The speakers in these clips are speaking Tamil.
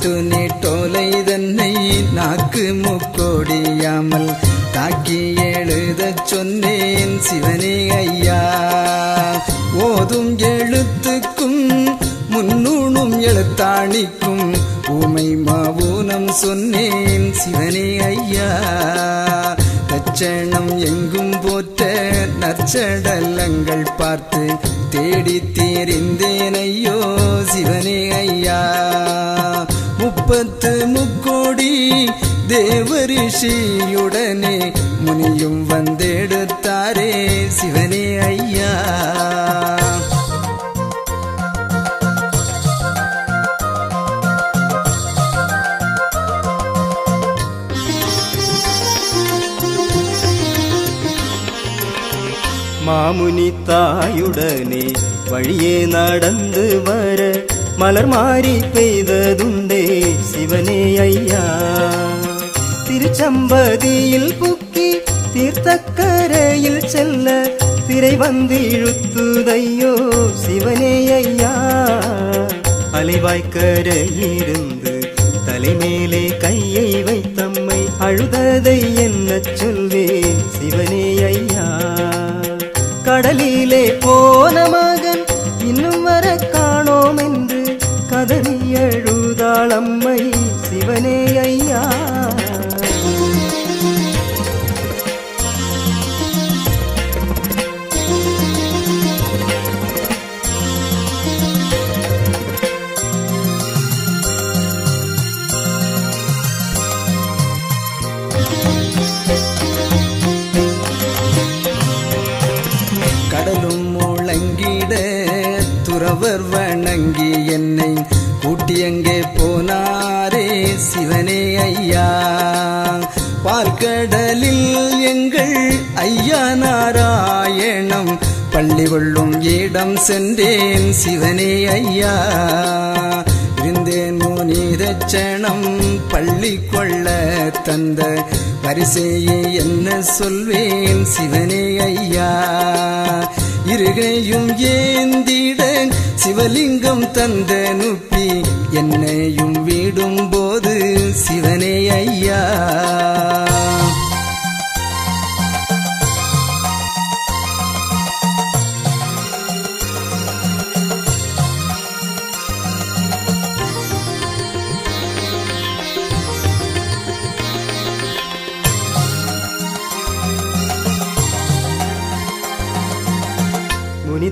சாட்டு நீட்டோலை தன்னை நாக்கு முக்கோடியாமல் தாக்கி எழுத சொன்னேன் சிவனே ஐயா. ஓதும் எழுத்துக்கும் முன்னூணும் எழுத்தாணிக்கும் ஊமை மாவூனம் சொன்னேன் சிவனே ஐயா. லட்சணம் எங்கும் போற்ற நற்சடலங்கள் பார்த்து தேடி தீரிந்தேன் சிவனே ஐயா. முப்பத்து முக்கோடி தேவரிஷியுடனே முனியும் வந்தெடுத்தாரே சிவனே ஐயா. மாமுனி தாயுடனே வழியே நடந்து வர மலர் மாறி பெய்ததுண்டே சிவனே ஐயா. திருச்சம்பதியில் புக்கி தீர்த்தக்கரையில் செல்ல திரை வந்து இழுத்துதையோ சிவனே ஐயா. அலைவாய்க்கரையிருந்து தலைமேலே கையை வைத்தம்மை அழுததை என்ன சொல்வே சிவனே ஐயா. கடலிலே போனமா எழுதாள் அம்மை சிவனே ஐயா. கடலும் முழங்கிட துறவர் கொள்ளும் சென்றேன் சிவனே ஐயா. இருந்தேன் மோனிதச்சனம் பள்ளி கொள்ள தந்த பரிசையை என்ன சொல்வேன் சிவனே ஐயா. இருகையும் ஏந்திட சிவலிங்கம் தந்த நுப்பி என்னையும் வீடும் போது சிவனே ஐயா.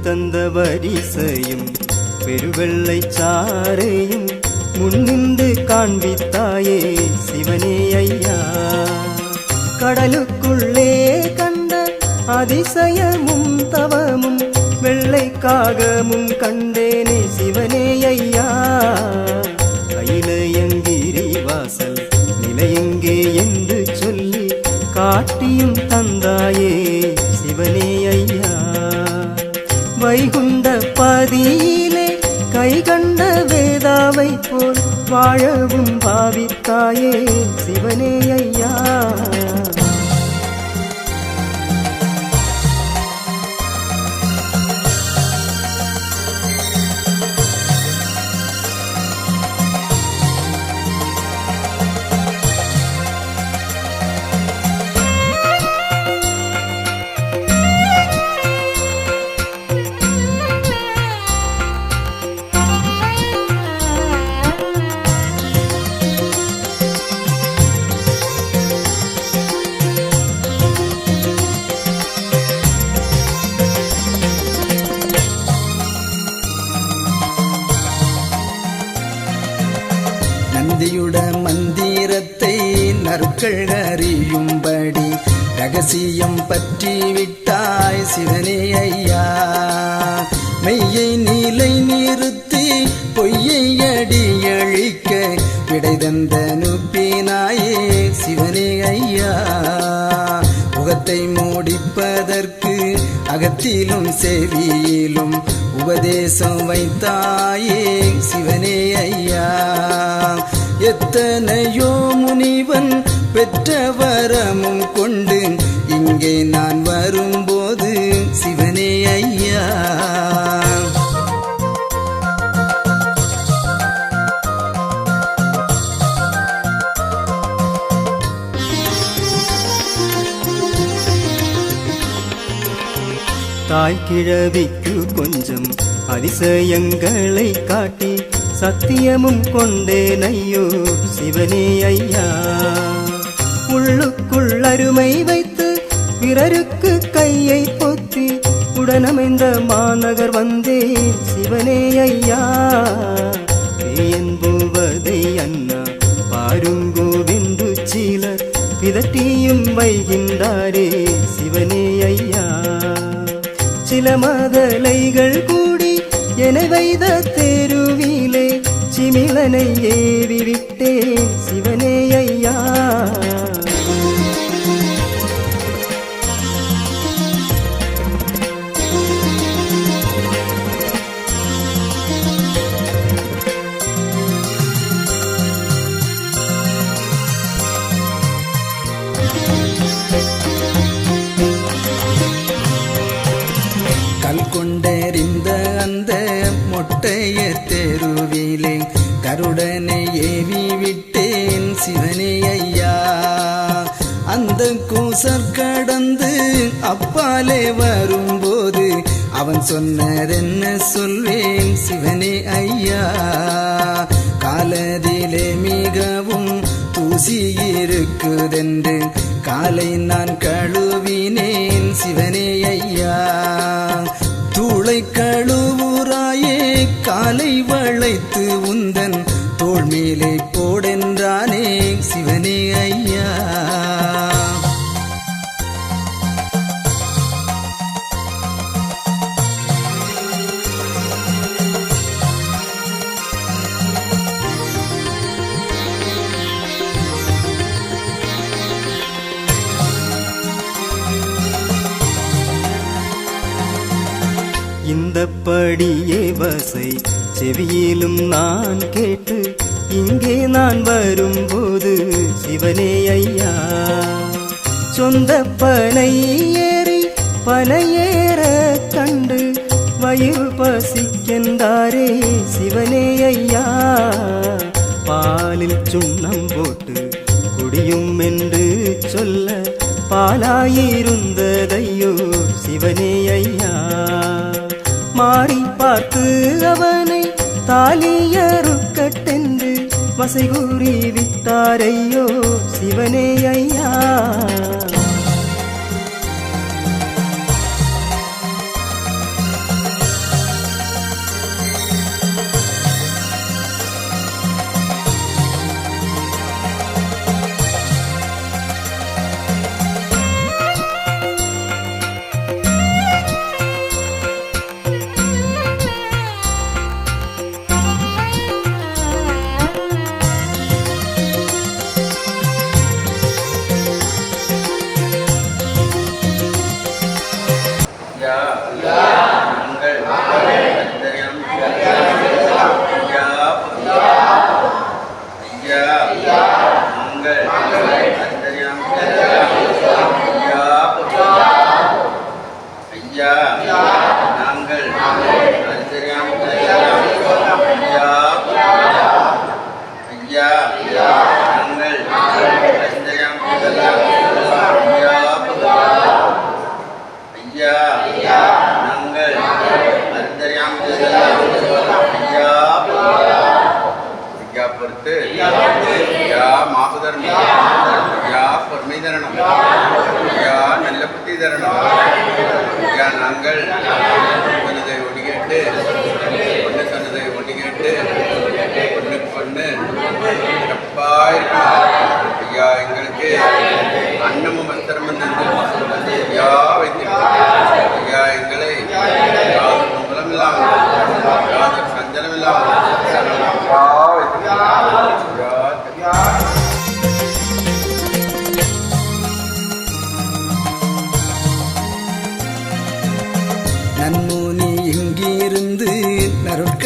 தந்த வரிசையும் பெருவெள்ளை சாரையும் முன்னின்று காண்பித்தாயே சிவனே ஐயா. கடலுக்குள்ளே கண்ட அதிசயமும் தவமும் வெள்ளை காகமும் கண்டேனே சிவனே ஐயா. கையிலயங்கிரி வாசல் நிலையெங்கே என்று சொல்லி காட்டியும் தந்தாயே சிவனே கைகுண்ட பதியிலே கைகண்ட வேதாவை போல் வாழவும் பாவித்தாயே சிவனே ஐயா. மந்திரத்தை நற்கள் அறியும்படி ரகசியம் பற்றி விட்டாய் சிவனே ஐயா. மெய்யை நீலை நிறுத்தி பொய்யை அடி அழிக்க விடை தந்த நுப்பினாயே சிவனே ஐயா. முகத்தை மூடிப்பதற்கு அகத்திலும் செவியிலும் உபதேசம் வைத்தாயே சிவனே ஐயா. எத்தனையோ முனிவன் பெற்ற வரமும் கொண்டு இங்கே நான் வரும்போது சிவனே ஐயா. தாய் கிழவிக்கு கொஞ்சம் அதிசயங்களை காட்டி சத்தியமும் கொண்டேன் ஐயோ சிவனே ஐயா. உள்ளுக்குள் அருமை வைத்து பிறருக்கு கையை பொத்தி உடனமைந்த மாநகர் வந்தே சிவனே ஐயா. என்புவதை அண்ணா பாருங்கோவென்று சிலர் பிதட்டியும் வைகின்றாரே சிவனே ஐயா. சில மதலைகள் கூடி என வைத தேரு சிவனை ஏவி விட்டேன் சிவனே ஐயா. கல் கொண்டறிந்த அந்த மொட்டைய தெருவிலே கருடனை ஏவி விட்டேன் சிவனே ஐயா. அந்த கூசர் கடந்து அப்பாலே வரும்போது அவன் சொன்னதென்ன சொல்வேன் சிவனே ஐயா. காலதிலே மிகவும் தூசி இருக்குதென்று காலை நான் கழுவினேன் சிவனே ஐயா. தூளை கழுவுராயே காலை வளைத்து உந்தன் தோல் மேலே போடென்றானே சிவனே. படியே வசை. செவியிலும் நான் கேட்டு இங்கே நான் வரும்போது சிவனே ஐயா. சொந்த பனை ஏறி பனையேற கண்டு வயிறு பசிக்கின்றாரே சிவனே ஐயா. பாலில் சுண்ணம் போட்டு குடியும் என்று சொல்ல பாலாயிருந்ததையோ சிவனே ஐயா. மாறி பார்த்து அவனை தாலியறுக்கட்டென்று வசை கூறி விட்டாரையோ சிவனே ஐயா. நாங்கள் அந்தரியம் ஐயா நாங்கள் அந்தரியம் ஐயா நாங்கள் அந்தரியாம் ஐயா ஐயா பொறுத்து ஐயா மாசுதரணம் ஐயா பொறுமை ஐயா நல்ல புத்தி தரணும்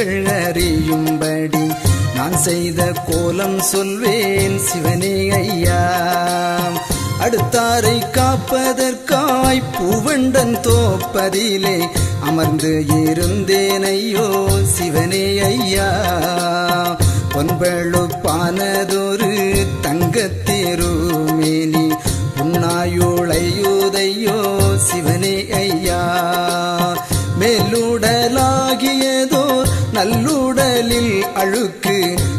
நருட்கள் அறியும்படி நான் செய்த கோலம் சொல்வேன் சிவனே ஐயா அடுத்தாரை காப்பதற்காய் பூவண்டன் தோப்பதிலே அமர்ந்து இருந்தேன் ஐயோ சிவனே ஐயா பொன்பழுப்பானதொரு தங்கத்தேருமேனி புன்னாயுளையுதையோ சிவனே நல்லுடலில் அழுக்கு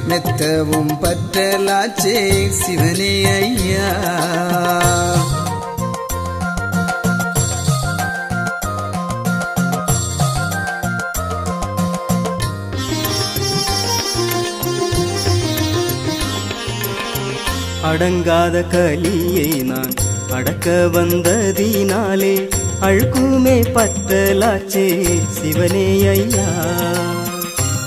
மெத்தவும் பற்றலாச்சே சிவனே ஐயா. அடங்காத கலியை நான் அடக்க வந்ததினாலே அழுக்குமே பத்தலாச்சே சிவனே ஐயா.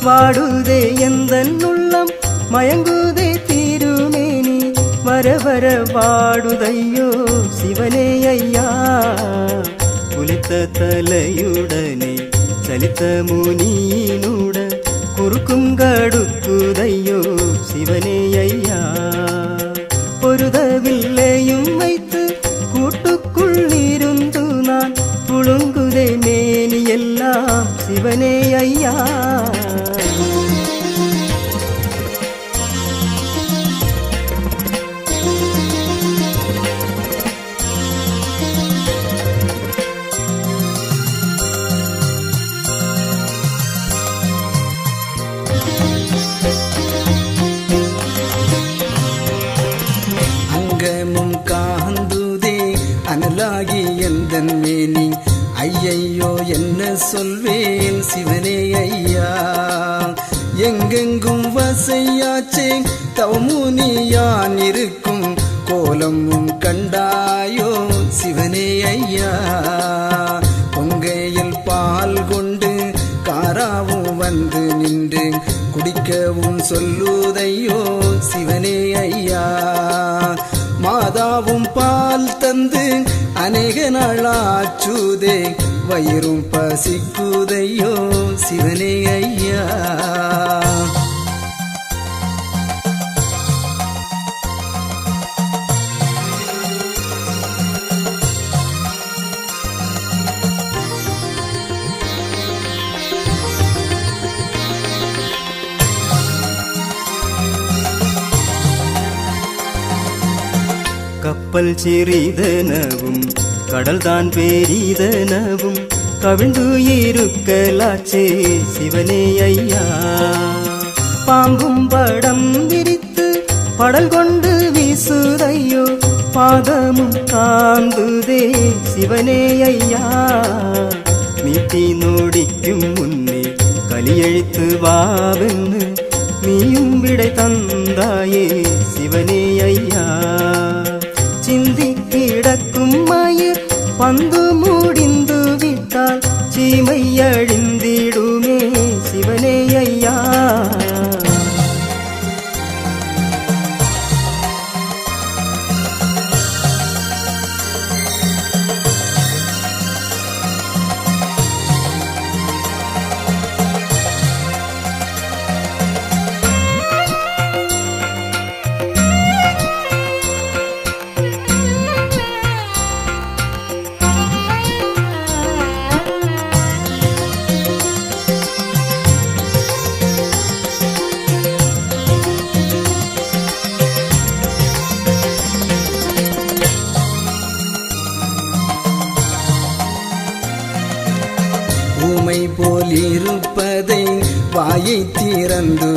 வாடுதே எந்த உள்ளம் மயங்குதே தீருமேனி. வர வர வாடுதையோ சிவனே ஐயா. குளித்த தலையுடனே சலித்த முனியினுட குறுக்கும் கடுக்குதையோ சிவனே காந்துதே அனலாகி எந்தன் மேனி? ஐயையோ என்ன சொல்வேன் சிவனே ஐயா? எங்கெங்கும் வசையாச்சே தவமுனியான் இருக்கும் கோலமும் கண்டாயோ சிவனே ஐயா? பொங்கையில் பால் கொண்டு காராவும் வந்து நின்று குடிக்கவும் சொல்லுதையோ சிவனே ஐயா? மாதாவும் பால் தந்து அநேக நாளாச்சுதே வயிறும் பசிக்குதையோ சிவனே ஐயா. கப்பல் சிறிதனவும் கடல்தான் பெரிதனவும் கவிழ்ந்து இருக்கலாச்சே சிவனே ஐயா. பாம்பும் படம் விரித்து படல் கொண்டு வீசுதையோ பாதமும் தாங்குதே சிவனே ஐயா. நீட்டி நோடிக்கும் முன்னே கலியழித்து வாவென்று நீயும் விடை தந்தாயே சிவனே கையழி ஊமை